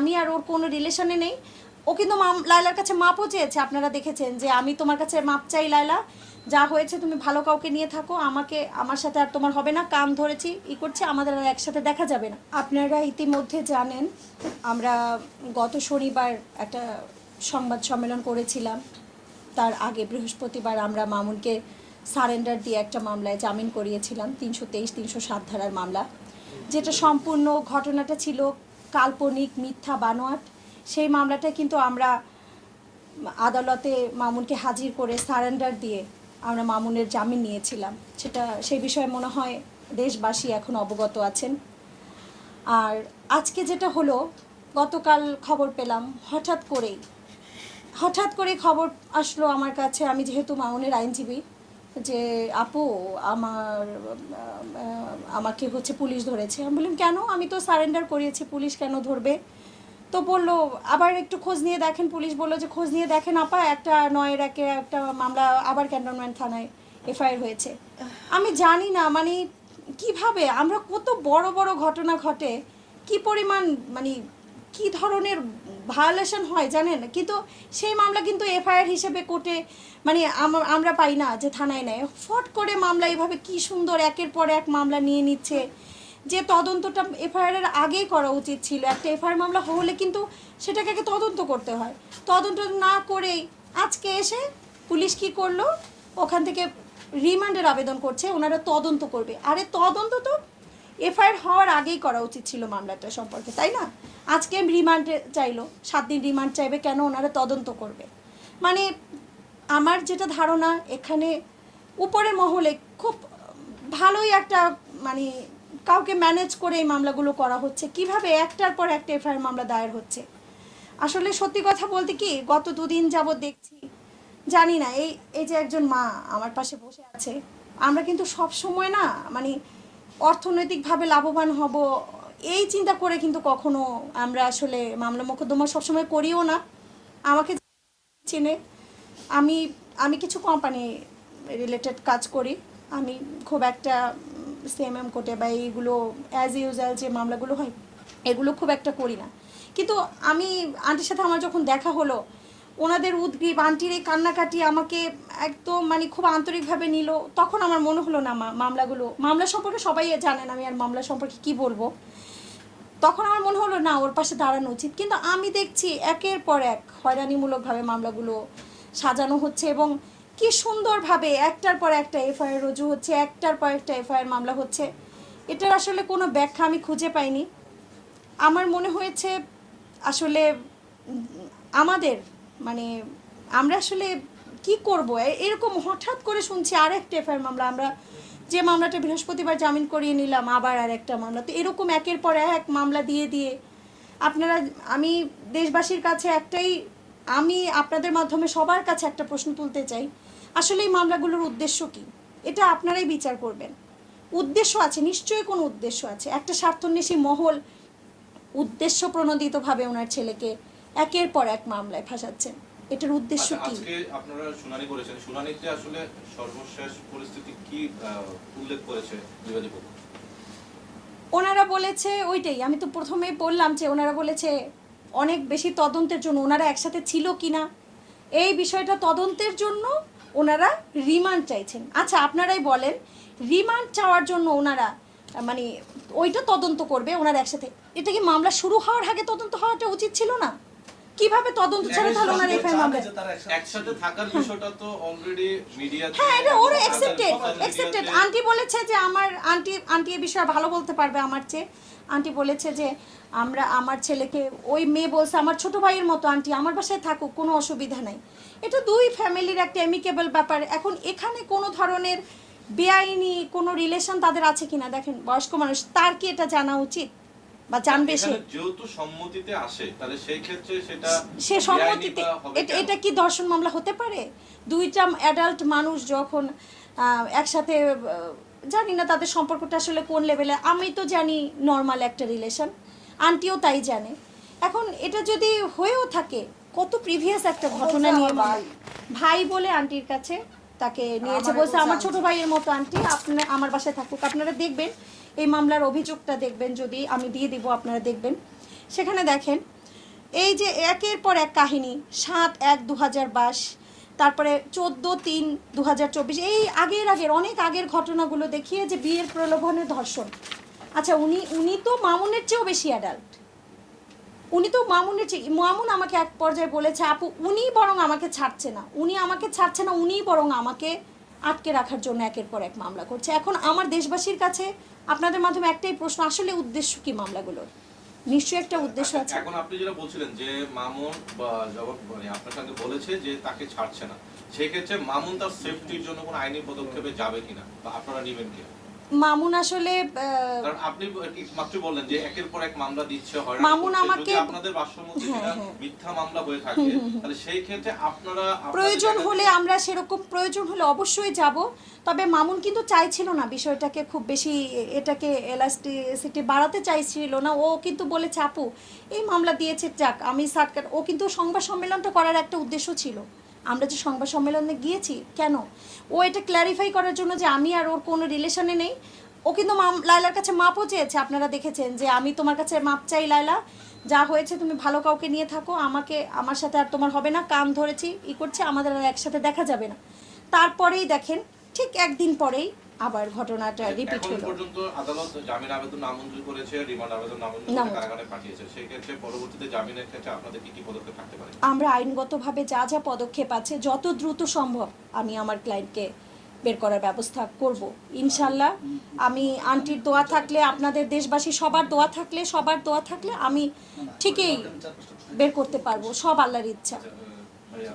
আমি আর ওর কোনো রিলেশনে নেই। ও কিন্তু লায়লার কাছে মাপও চেয়েছে, আপনারা দেখেছেন যে আমি তোমার কাছে মাপ চাই লায়লা। যা হয়েছে তুমি ভালো কাউকে নিয়ে থাকো, আমাকে, আমার সাথে আর তোমার হবে না, কান ধরেছি, ই করছে, আমাদের আর একসাথে দেখা যাবে না। আপনারা ইতিমধ্যে জানেন, আমরা গত শনিবার একটা সংবাদ সম্মেলন করেছিলাম। তার আগে বৃহস্পতিবার আমরা মামুনকে সারেন্ডার দিয়ে একটা মামলায় জামিন করিয়েছিলাম, তিনশো তেইশ, তিনশো সাত ধারার মামলা। যেটা সম্পূর্ণ ঘটনাটা ছিল কাল্পনিক মিথ্যা বানোয়াট। সেই মামলাটা কিন্তু আমরা আদালতে মামুনকে হাজির করে সারেন্ডার দিয়ে আমরা মামুনের জামিন নিয়েছিলাম। সেটা সেই বিষয়ে মনে হয় দেশবাসী এখন অবগত আছেন। আর আজকে যেটা হলো, গতকাল খবর পেলাম, হঠাৎ করেই, হঠাৎ করে খবর আসলো আমার কাছে, আমি যেহেতু মামুনের আইনজীবী যে, আপু, আমার আমাকে হচ্ছে পুলিশ ধরেছে। আমি বললাম, কেন? আমি তো সারেন্ডার করিয়েছি, পুলিশ কেন ধরবে? তো বলল, আবার একটু খোঁজ নিয়ে দেখেন। পুলিশ বলল যে, খোঁজ নিয়ে দেখেন আপা, একটা নয়ের একে একটা মামলা আবার ক্যান্টনমেন্ট থানায় এফআইআর হয়েছে। আমি জানি না মানে কীভাবে? আমরা কত বড় বড় ঘটনা ঘটে। কি পরিমাণ মানে কি ধরনের ভায়োলেশন হয়, জানেন? কিন্তু সেই মামলা কিন্তু এফআইআর হিসেবে কোর্টে মানে আমরা পাই না যে থানায় নেয়। ফট করে মামলা এভাবে কি সুন্দর একের পর এক মামলা নিয়ে নিচ্ছে। যে তদন্তটা এফআইআরের আগেই করা উচিত ছিল। একটা এফআইআর মামলা হলে কিন্তু সেটাকে আগে তদন্ত করতে হয়। তদন্ত না করেই আজকে এসে পুলিশ কি করল? ওখান থেকে রিমান্ডের আবেদন করছে, ওনারা তদন্ত করবে। আরে তদন্ত তো এফআইআর হওয়ার আগেই করা উচিত ছিল মামলাটা সম্পর্কে, তাই না? আজকে রিমান্ডে চাইলো, সাত দিন রিমান্ড চাইবে, কেন ওনারা তদন্ত করবে? মানে আমার যেটা ধারণা, এখানে উপরের মহলে খুব ভালোই একটা মানে কাউকে ম্যানেজ করে এই মামলাগুলো করা হচ্ছে। কীভাবে একটার পর একটা এফআইআর মামলা দায়ের হচ্ছে? আসলে সত্যি কথা বলতে কি, গত দুদিন যাবৎ দেখছি, জানি না, এই এই যে একজন মা আমার পাশে বসে আছে, আমরা কিন্তু সব সময় না মানে অর্থনৈতিকভাবে লাভবান হব, এই চিন্তা করে কিন্তু কখনো আমরা আসলে মামলা মোকদ্দমা সবসময় করিও না। আমাকে চেনে, আমি আমি কিছু কোম্পানি রিলেটেড কাজ করি। আমি খুব একটা সিএমএম কোর্টে বা এইগুলো অ্যাজ ইউজুয়াল যে মামলাগুলো হয়, এগুলো খুব একটা করি না। কিন্তু আমি আন্টির সাথে আমার যখন দেখা হলো ওনাদের উদ্গ্রীব, আন্টির এই কান্নাকাটি আমাকে একদম মানে খুব আন্তরিকভাবে নিল। তখন আমার মনে হলো, না মা- মামলাগুলো, মামলা সম্পর্কে সবাই জানেন, আমি আর মামলা সম্পর্কে কি বলব? তখন আমার মনে হলো, না, ওর পাশে দাঁড়ানো উচিত। কিন্তু আমি দেখছি একের পর এক হয়রানিমূলকভাবে মামলাগুলো সাজানো হচ্ছে এবং কি সুন্দরভাবে একটার পর একটা এফআইআর রুজু হচ্ছে, একটার পর একটা এফআইআর মামলা হচ্ছে। এটার আসলে কোনো ব্যাখ্যা আমি খুঁজে পাইনি। আমার মনে হয়েছে আসলে আমাদের মানে আমরা আসলে কি করব? এরকম হঠাৎ করে শুনছি আর একটা এফআইআর মামলা, আমরা যে মামলাটা বৃহস্পতিবার জামিন করিয়ে নিলাম, আবার আর একটা মামলা। তো এরকম একের পর এক মামলা দিয়ে দিয়ে আপনারা, আমি দেশবাসীর কাছে একটাই, আমি আপনাদের মাধ্যমে সবার কাছে একটা প্রশ্ন তুলতে চাই। আসলে এই মামলাগুলোর উদ্দেশ্য কি? এটা আপনারাই বিচার করবেন। উদ্দেশ্য আছে, নিশ্চয়ই কোনো উদ্দেশ্য আছে। একটা স্বার্থন্বেষী মহল উদ্দেশ্য প্রণোদিতভাবে ওনার ছেলেকে একের পর এক মামলায় ফাঁসাচ্ছেন এটার উদ্দেশ্য আচ্ছা, কি? আজকে আপনারা শুনানি করেছেন। শুনানিতে আসলে সর্বশেষ পরিস্থিতি কি উল্লেখ করেছে পক্ষ? ওনারা বলেছে ওইটাই আমি তো প্রথমেই বললাম যে ওনারা বলেছে অনেক বেশি তদন্তের জন্য ওনারা একসাথে ছিল কিনা। এই বিষয়টা তদন্তের জন্য ওনারা রিমান্ড চাইছেন। আচ্ছা আপনারাই বলেন রিমান্ড চাওয়ার জন্য ওনারা মানে ওইটা তদন্ত করবে ওনারা একসাথে। এটা কি মামলা শুরু হওয়ার আগে তদন্ত হওয়াটা উচিত ছিল না? কীভাবে তদন্ত ছাড়া তাহলে ওনারা এফআইআর মামলা একসাথে থাকার বিষয়টা তো অলরেডি মিডিয়া হ্যাঁ এটা ওরা অ্যাকসেপ্টেড অ্যাকসেপ্টেড আন্টি বলেছে যে আমার আন্টি আন্টি এ বিষয়ে ভালো বলতে পারবে আমার চেয়ে। আন্টি বলেছে যে আমরা আমার ছেলেকে ওই মেয়ে বলছে আমার ছোট ভাইয়ের মতো আন্টি আমার বাসায় থাকুক কোনো অসুবিধা নাই। এটা দুই ফ্যামিলির একটা অ্যামিকেবল ব্যাপার। এখন এখানে কোনো ধরনের বেআইনি কোনো রিলেশন তাদের আছে কিনা? দেখেন বয়স্ক মানুষ তার কি এটা জানা উচিত? বা জানবে সে। যেহেতু সম্মতিতে আসে তাহলে সেই ক্ষেত্রে সেটা সে সম্মতিতে এটা এটা কি ধর্ষণ মামলা হতে পারে? দুইটা অ্যাডাল্ট মানুষ যখন একসাথে জানি না তাদের সম্পর্কটা আসলে কোন লেভেলে আমি তো জানি নর্মাল একটা রিলেশন আন্টিও তাই জানে। এখন এটা যদি হয়েও থাকে কত প্রিভিয়াস একটা ঘটনা নিয়ে ভাই। ভাই বলে আন্টির কাছে তাকে নিয়েছে বলছে আমার ছোট ভাইয়ের মতো আন্টি আপনি আমার বাসায় থাকুক। আপনারা দেখবেন এই মামলার অভিযোগটা দেখবেন যদি আমি দিয়ে দিব আপনারা দেখবেন। সেখানে দেখেন এই যে একের পর এক কাহিনী সাত এক দু হাজার বাইশ তারপরে চোদ্দ তিন দু হাজার চব্বিশ এই আগের আগের অনেক আগের ঘটনাগুলো দেখিয়ে যে বিয়ের প্রলোভনে ধর্ষণ। আচ্ছা উনি উনি তো মামুনের চেয়েও বেশি অ্যাডাল্ট উনি তো মামুনের মামুন আমাকে এক পর্যায়ে বলেছে আপু উনি বরং আমাকে ছাড়ছে না। উনি আমাকে ছাড়ছে না উনিই বরং আমাকে আটকে রাখার জন্য একের পর এক মামলা করছে। এখন আমার দেশবাসীর কাছে আপনাদের মাধ্যমে একটাই প্রশ্ন আসলে উদ্দেশ্য কি মামলাগুলোর? নিশ্চয়ই একটা উদ্দেশ্য আছে। এখন আপনি যেটা বলছিলেন যে মামুন বা জবাব মানে আপনার সঙ্গে বলেছে যে তাকে ছাড়ছে না সেই ক্ষেত্রে মামুন তার সেফটির জন্য কোনো আইনি পদক্ষেপে যাবে কিনা বা আপনারা নেবেন কিনা? মামুন আসলে আপনি মাত্র বললেন যে একের পর এক মামলা দিচ্ছে হয় মামুন আমাকে- আপনাদের হ্যাঁ, হ্যাঁ। মিথ্যা মামলা হয়ে থাকে তাহলে সেই ক্ষেত্রে আপনারা প্রয়োজন হলে আমরা সেরকম প্রয়োজন হলে অবশ্যই যাব। তবে মামুন কিন্তু চাইছিল না বিষয়টাকে খুব বেশি এটাকে এলাস্টিসিটি বাড়াতে চাইছিল না। ও কিন্তু বলেছে আপু এই মামলা দিয়েছে যাক আমি সার্টকাট ও কিন্তু সংবাদ সম্মেলনটা করার একটা উদ্দেশ্য ছিল। আমরা যে সংবাদ সম্মেলনে গিয়েছি, কেন? ও এটা ক্ল্যারিফাই করার জন্য যে আমি আর ওর কোনো রিলেশনে নেই। ও কিন্তু মাম লায়লার কাছে মাপও চেয়েছে, আপনারা দেখেছেন যে আমি তোমার কাছে মাপ চাই লাইলা যা হয়েছে তুমি ভালো কাউকে নিয়ে থাকো, আমাকে, আমার সাথে আর তোমার হবে না, কান ধরেছি, ই করছে, আমাদের আর একসাথে দেখা যাবে না। তারপরেই দেখেন, ঠিক একদিন পরেই আবার ঘটনাটা রিপিট হলো। পর্যন্ত আদালত জামিন আবেদন নামঞ্জুর করেছে রিমান্ড আবেদন নামঞ্জুর করে কারাগারে পাঠিয়েছে। সেই ক্ষেত্রে পরবর্তীতে জামিনের ক্ষেত্রে আপনাদের কি কি পদক্ষেপ থাকতে পারে? আমরা আইনগতভাবে যা যা পদক্ষেপ আছে যত দ্রুত সম্ভব আমি আমার ক্লায়েন্টকে বের করার ব্যবস্থা করব। ইনশাল্লাহ আমি আন্টির দোয়া থাকলে আপনাদের দেশবাসী সবার দোয়া থাকলে সবার দোয়া থাকলে আমি ঠিকই বের করতে পারব। সব আল্লাহর ইচ্ছা। আচ্ছা,